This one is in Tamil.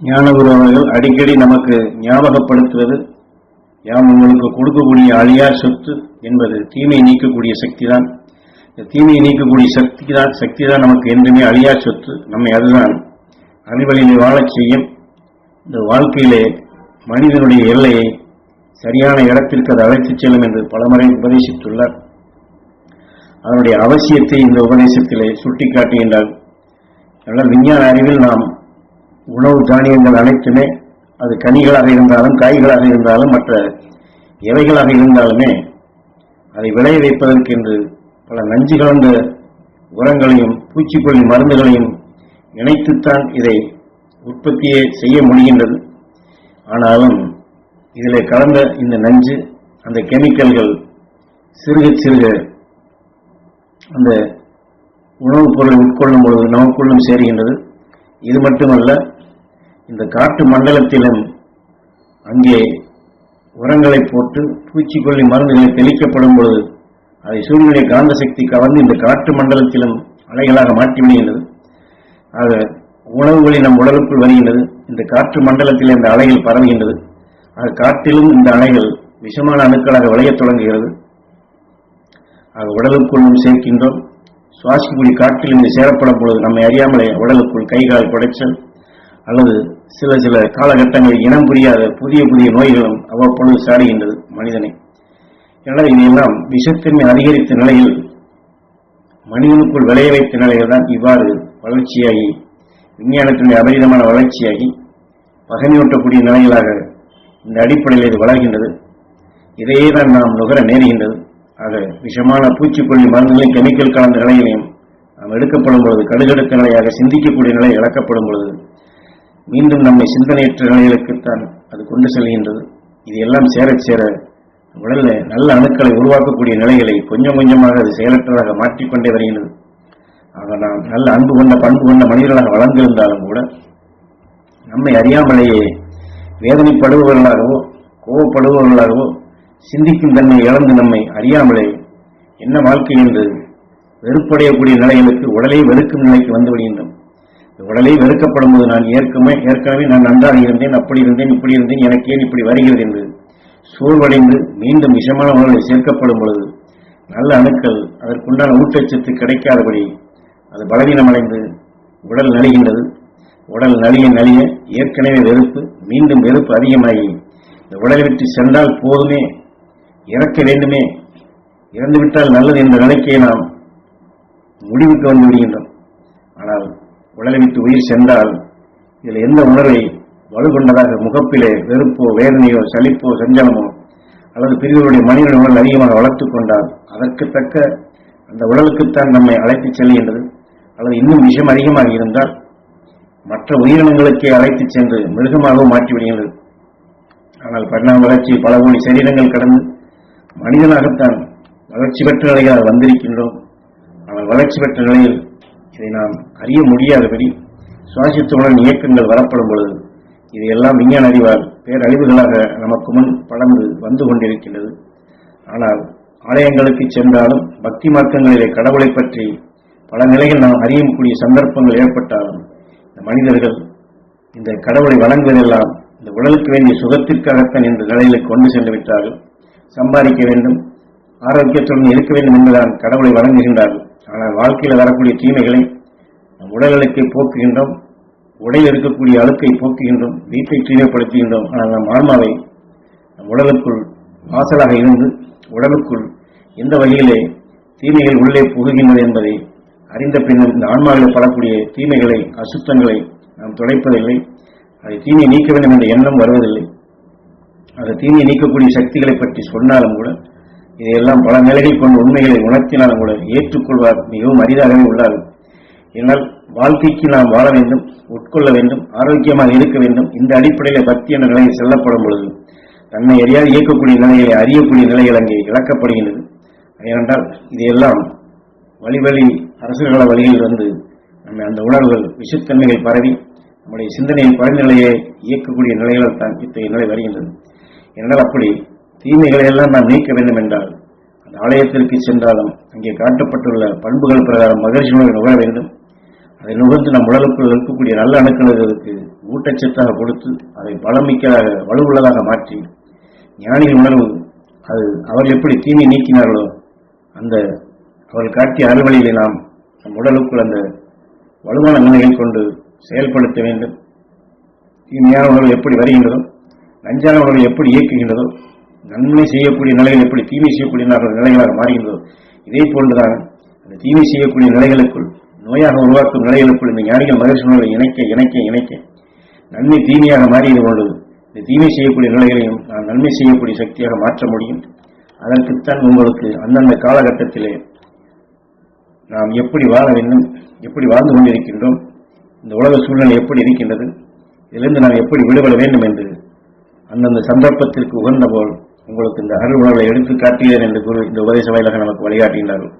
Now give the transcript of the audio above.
ஞானகுரு அவர்கள் அடிக்கடி நமக்கு ஞாபகப்படுத்துவது யாம் உங்களுக்கு கொடுக்கக்கூடிய அழியார் சொத்து என்பது தீமையை நீக்கக்கூடிய சக்தி தான் இந்த தீமையை நீக்கக்கூடிய சக்தி தான் சக்தி தான் நமக்கு என்றுமே அழியார் சொத்து. நம்மை அதுதான் அறிவழியிலே வாழச் செய்யும். இந்த வாழ்க்கையிலே மனிதனுடைய எல்லையை சரியான இடத்திற்கு அது அழைத்துச் செல்லும் என்று பலமுறை உபதேசித்துள்ளார். அதனுடைய அவசியத்தை இந்த உபதேசத்திலே சுட்டிக்காட்டுகின்றார். அதனால் விஞ்ஞான அறிவில் நாம் உணவு தானியங்கள் அனைத்துமே அது கனிகளாக இருந்தாலும் காய்களாக இருந்தாலும் மற்ற எவைகளாக இருந்தாலுமே அதை விளைய வைப்பதற்கென்று பல நஞ்சு கலந்த உரங்களையும் பூச்சிக்கொல்லி மருந்துகளையும் இணைத்துத்தான் இதை உற்பத்தியே செய்ய முடிகின்றது. ஆனாலும் இதில் கலந்த இந்த நஞ்சு அந்த கெமிக்கல்கள் சிறுக சிறுக அந்த உணவுப் பொருளை உட்கொள்ளும் பொழுது நமக்குள்ளும் சேருகின்றது. இது மட்டுமல்ல இந்த காட்டு மண்டலத்திலும் அங்கே உரங்களை போட்டு பூச்சிக்கொல்லி மருந்துகளை தெளிக்கப்படும் பொழுது அதை சூரியனுடைய காந்த சக்தி கவர்ந்து இந்த காட்டு மண்டலத்திலும் அலைகளாக மாற்றிவிடுகின்றது ஆக உணவுகளில் நம் உடலுக்குள் வருகின்றது. இந்த காற்று மண்டலத்தில் இந்த அலைகள் பரவுகின்றது. ஆக காற்றிலும் இந்த அலைகள் விஷமான அணுக்களாக விளையத் தொடங்குகிறது. ஆக உடலுக்குள்ளும் சேர்க்கின்றோம். சுவாசிக்கக்கூடிய காற்றில் இருந்து சேரப்படும் பொழுது நம்மை அறியாமலே உடலுக்குள் கை கால் குடைச்சல் அல்லது சில சில காலகட்டங்களில் இனம் புரியாத புதிய புதிய நோய்களும் அவ்வப்பொழுது சாடுகின்றது மனிதனை. எனவே இதையெல்லாம் விஷத்தன்மை அதிகரித்த நிலையில் மனிதனுக்குள் விளைய வைத்த நிலையில் தான் இவ்வாறு வளர்ச்சியாகி விஞ்ஞானத்தினுடைய அபரிதமான வளர்ச்சியாகி பகமையூட்டக்கூடிய நிலைகளாக இந்த அடிப்படையில் இது வளர்கின்றது. இதையே தான் நாம் நுகர நேருகின்றது. ஆக விஷமான பூச்சிக்கொல்லி மருந்துகளையும் கெமிக்கல் கலந்த நிலையிலையும் நாம் எடுக்கப்படும் பொழுது கடுகடுத்த நிலையாக சிந்திக்கக்கூடிய நிலை இழக்கப்படும் பொழுது மீண்டும் நம்மை சிந்தனையற்ற நிலைகளுக்குத்தான் அது கொண்டு செல்கின்றது. இது எல்லாம் சேர சேர உடலில் நல்ல அணுக்களை உருவாக்கக்கூடிய நிலைகளை கொஞ்சம் கொஞ்சமாக அது செயலற்றதாக மாற்றிக்கொண்டே வருகின்றது. ஆக நாம் நல்ல அன்பு கொண்ட பண்பு கொண்ட மனிதர்களாக வளர்ந்திருந்தாலும் கூட நம்மை அறியாமலேயே வேதனைப்படுபவர்களாகவோ கோவப்படுபவர்களாகவோ சிந்திக்கும் தன்மை இழந்து நம்மை அறியாமலே என்ன வாழ்க்கை என்று வெறுப்படையக்கூடிய நிலைகளுக்கு உடலை வெறுக்கும் நிலைக்கு வந்து விடுகின்றோம். உடலை வெறுக்கப்படும் போது நான் ஏற்கமே ஏற்கனவே நான் நன்றாக இருந்தேன் அப்படி இருந்தேன் இப்படி இருந்தேன் எனக்கு ஏன் இப்படி வருகிறது என்று சோர்வடைந்து மீண்டும் விஷமான உணவுகளை சேர்க்கப்படும் பொழுது நல்ல அணுக்கள் அதற்குண்டான ஊட்டச்சத்து கிடைக்காதபடி அது பலவீனமடைந்து உடல் நலிகின்றது. உடல் நலிய நலிய ஏற்கனவே வெறுப்பு மீண்டும் வெறுப்பு அதிகமாகி இந்த உடலை விட்டு சென்றால் போதுமே இறக்க வேண்டுமே இறந்துவிட்டால் நல்லது என்ற நிலைக்கே நாம் முடிவுக்கு வந்து விடுகின்றோம். ஆனால் உடலை விட்டு உயிர் சென்றால் இதில் எந்த உணர்வை வலுகொண்டதாக முகப்பிலே வெறுப்போ வேதனையோ சலிப்போ செஞ்சலமோ அல்லது பிரிவுகளுடைய மனித உடல் அதிகமாக வளர்த்துக் கொண்டால் அதற்கு தக்க அந்த உடலுக்குத்தான் நம்மை அழைத்துச் செல்கின்றது. அல்லது இன்னும் விஷம் அதிகமாக இருந்தால் மற்ற உயிரினங்களுக்கே அழைத்துச் சென்று மிருகமாகவும் மாற்றிவிடுகின்றது. ஆனால் பரிணாம வளர்ச்சி பல கோடி சரீரங்கள் கடந்து மனிதனாகத்தான் வளர்ச்சி பெற்ற நிலையாக வந்திருக்கின்றோம். ஆனால் வளர்ச்சி பெற்ற நிலையில் இதை நாம் அறிய முடியாதபடி சுவாசித்துடன் இயக்கங்கள் வரப்படும் பொழுது இதையெல்லாம் விஞ்ஞான அறிவால் பேரழிவுகளாக நமக்கு முன் படர்ந்து வந்து கொண்டிருக்கின்றது. ஆனால் ஆலயங்களுக்கு சென்றாலும் பக்தி மார்க்கங்களிலே கடவுளை பற்றி பல நிலையில் நாம் அறியக்கூடிய சந்தர்ப்பங்கள் ஏற்பட்டாலும் இந்த மனிதர்கள் இந்த கடவுளை வழங்குவதெல்லாம் இந்த உடலுக்கு வேண்டிய சுகத்திற்காகத்தான் இந்த நிலையில கொண்டு சென்று விட்டார்கள். சம்பாதிக்க வேண்டும் ஆரோக்கியத்துடன் இருக்க வேண்டும் என்பதுதான் கடவுளை வழங்குகின்றார்கள் ஆனால் வாழ்க்கையில் வரக்கூடிய தீமைகளை நம் உடல்களுக்கை போக்குகின்றோம் உடையில் இருக்கக்கூடிய அழுக்கை போக்குகின்றோம் வீட்டை தூய்மைப்படுத்துகின்றோம் ஆனால் நம் ஆன்மாவை நம் உடலுக்குள் வாசலாக இருந்து உடலுக்குள் எந்த வகையிலே தீமைகள் உள்ளே புகுகின்றது என்பதை அறிந்த பின்னர் இந்த ஆன்மாவில் படக்கூடிய தீமைகளை அசுத்தங்களை நாம் துடைப்பதில்லை. அதை தீமையை நீக்க வேண்டும் என்ற எண்ணம் வருவதில்லை. அந்த தீமையை நீக்கக்கூடிய சக்திகளை பற்றி சொன்னாலும் கூட இதையெல்லாம் பல நிலைகள் கொண்டு உண்மைகளை உணர்த்தினால் கூட ஏற்றுக்கொள்வார். மிகவும் அரிதாகவே உள்ளார்கள் என்னால் வாழ்க்கைக்கு நாம் வாழ வேண்டும் உட்கொள்ள வேண்டும் ஆரோக்கியமாக இருக்க வேண்டும். இந்த அடிப்படையில் பக்தி என்ற நிலையில் செல்லப்படும் பொழுது தன்னை அறியாது இயக்கக்கூடிய நிலைகளை அறியக்கூடிய நிலைகள் அங்கே இழக்கப்படுகின்றது. ஏனென்றால் இதையெல்லாம் வழி வழி அரசுகள வழியில் வந்து நம்ம அந்த உணர்வுகள் விஷத்தன்மைகள் பரவி நம்முடைய சிந்தனையை குறைந்த நிலையை இயக்கக்கூடிய நிலைகள் தான் இத்தகைய நிலை வருகின்றது. என்றால் அப்படி தீமைகளை எல்லாம் நாம் நீக்க வேண்டும் என்றால் அந்த ஆலயத்திற்கு சென்றாலும் அங்கே காட்டப்பட்டுள்ள பண்புகள் பிரகாரம் மகிழ்ச்சியுடன் நுகர வேண்டும். அதை நுகர்ந்து நம் உடலுக்குள் இருக்கக்கூடிய நல்ல அணுக்களுக்கு ஊட்டச்சத்தாக கொடுத்து அதை பலமிக்கதாக வலுவுள்ளதாக மாற்றி ஞானிகள் உணர்வு அது அவர்கள் எப்படி தீமை நீக்கினார்களோ அந்த அவர்கள் காட்டிய அறுவழியிலே நாம் நம் உடலுக்குள் அந்த வலுவான நிலைகள் கொண்டு செயல்படுத்த வேண்டும். தீமையான உணர்வு எப்படி வருகின்றதோ நஞ்சான உணர்வு எப்படி இயக்குகின்றதோ நன்மை செய்யக்கூடிய நிலைகள் எப்படி தீமை செய்யக்கூடிய நிலைகளாக மாறுகின்றதோ இதே போன்றுதான் அந்த தீமை செய்யக்கூடிய நிலைகளுக்குள் நோயாக உருவாக்கும் நிலைகளுக்குள் இந்த ஞானிகள் மகிழ்ச்சி இணைக்க இணைக்க இணைக்க நன்மை தீமையாக மாறியது கொண்டு இந்த தீமை செய்யக்கூடிய நிலைகளையும் நான் நன்மை செய்யக்கூடிய சக்தியாக மாற்ற முடியும். அதற்குத்தான் உங்களுக்கு அந்தந்த காலகட்டத்திலே நாம் எப்படி வாழ வேண்டும் எப்படி வாழ்ந்து கொண்டிருக்கின்றோம் இந்த உலக சூழ்நிலை எப்படி இருக்கின்றது இதிலிருந்து நாம் எப்படி விடுபட வேண்டும் என்று அந்தந்த சந்தர்ப்பத்திற்கு உகந்த போல் உங்களுக்கு இந்த அருள் உணர்வை எடுத்து காட்டுகிறேன் என்று குரு இந்த உபதேச வாயிலாக நமக்கு வழிகாட்டுகின்றார்கள்